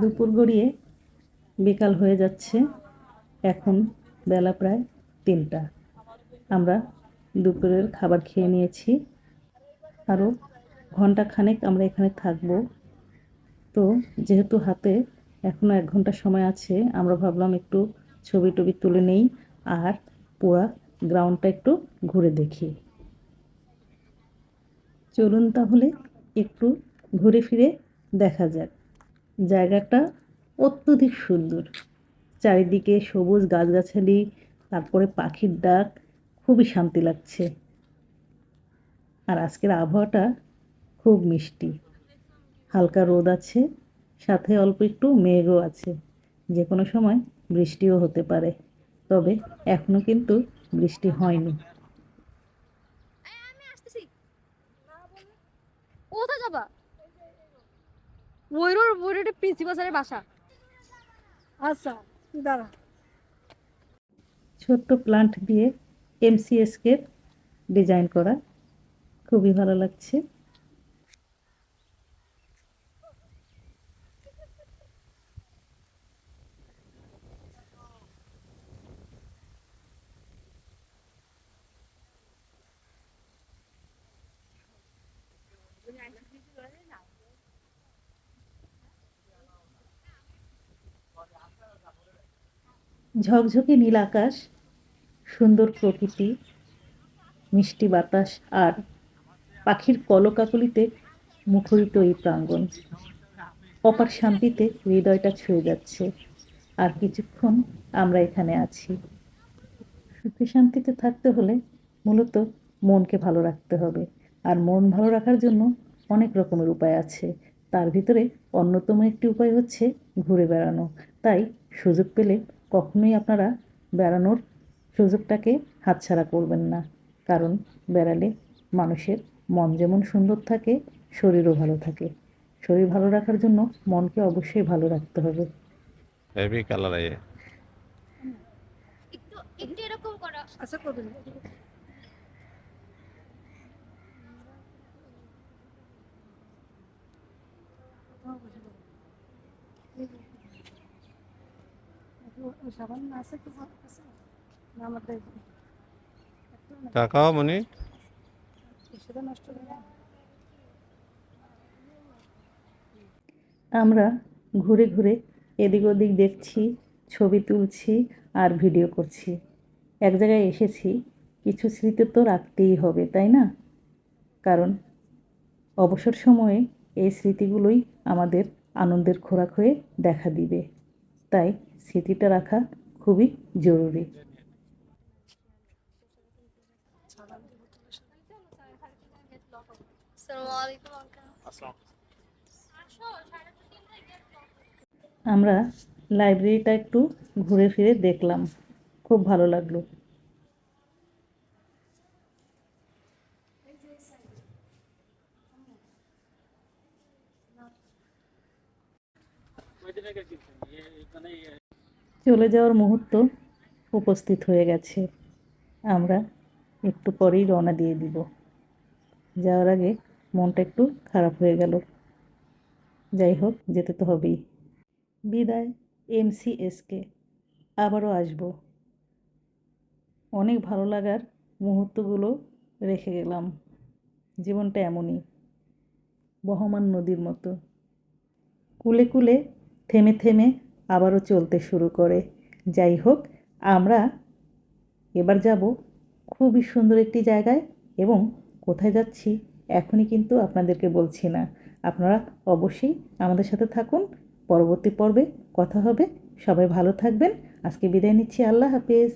দুপুর গড়িয়ে বিকাল হয়ে যাচ্ছে। এখন বেলা প্রায় তিনটা। আমরা দুপুরের খাবার খেয়ে নিয়েছি। আরও ঘণ্টা খানেক আমরা এখানে থাকব। তো যেহেতু হাতে এখনও এক ঘণ্টা সময় আছে, আমরা ভাবলাম একটু ছবি টবি তুলে নেই আর পুরা গ্রাউন্ডটা একটু ঘুরে দেখি। চলুন তাহলে একটু ঘুরে ফিরে দেখা যাক। জায়গাটা অত্যধিক সুন্দর। চারিদিকে সবুজ গাছগাছালি, তারপরে পাখির ডাক, খুবই শান্তি লাগছে। আর আজকের আবহাওয়াটা খুব মিষ্টি। হালকা রোদ আছে, সাথে অল্প একটু মেঘও আছে। যে কোনো সময় বৃষ্টিও হতে পারে, তবে এখনও কিন্তু বৃষ্টি হয়নি। কোথায় যাবা? ময়ূর ময়ূরের প্রিন্সিপাল স্যারের বাসা। আচ্ছা দাঁড়া। ছোট্ট প্লান্ট দিয়ে এমসিএসকে ডিজাইন করা খুবই ভালো লাগছে। ঝকঝকে নীল আকাশ, সুন্দর প্রকৃতি, মিষ্টি বাতাস আর পাখির কলকাকলিতে মুখরিত এই প্রাঙ্গণ। অপার শান্তিতে হৃদয়টা ছুঁয়ে যাচ্ছে। আর কিছুক্ষণ আমরা এখানে আছি। সুখে শান্তিতে থাকতে হলে মূলত মনকে ভালো রাখতে হবে। আর মন ভালো রাখার জন্য অনেক রকমের উপায় আছে। তার ভিতরে অন্যতম একটি উপায় হচ্ছে ঘুরে বেড়ানো। তাই সুযোগ পেলে কখনোই আপনারা বেড়ানোর সুযোগটাকে হাতছাড়া করবেন না। কারণ বেড়ালে মানুষের মন যেমন সুন্দর থাকে শরীরও ভালো থাকে। শরীর ভালো রাখার জন্য মনকে অবশ্যই ভালো রাখতে হবে। হেভি কালার আছে একটু একটু এরকম করা। আচ্ছা করবেন মনি? হবে আমরা ঘুরে ঘুরে এদিক ওদিক দেখছি, ছবি তুলছি আর ভিডিও করছি। এক জায়গায় এসেছি, কিছু স্মৃতি তো রাখতেই হবে, তাই না? কারণ অবসর সময়ে এই স্মৃতিগুলোই আমাদের আনন্দের খোরাক হয়ে দেখা দিবে। তাই স্মৃতিটা রাখা খুবই জরুরি। আমরা লাইব্রেরিটা একটু ঘুরে ফিরে দেখলাম। খুব ভালো লাগল। চলে যাওয়ার মুহূর্ত উপস্থিত হয়ে গেছে। আমরা একটু পরেই রওনা দিয়ে দিব। যাওয়ার আগে মনটা একটু খারাপ হয়ে গেল। যাই হোক, যেতে তো হবেই। বিদায় এমসিএসকে আবারও আসব। অনেক ভালো লাগার মুহূর্তগুলো রেখে গেলাম। জীবনটা এমনই। বহমান নদীর মতো। কুলে কুলে থেমে থেমে আবারও চলতে শুরু করে। যাই হোক, আমরা এবার যাব খুবই সুন্দর একটি জায়গায় এবং কোথায় যাচ্ছি এখনই কিন্তু আপনাদেরকে বলছি না। আপনারা অবশ্যই আমাদের সাথে থাকুন। পরবর্তী পর্বে কথা হবে। সবাই ভালো থাকবেন। আজকে বিদায় নিচ্ছি। আল্লাহ হাফিজ।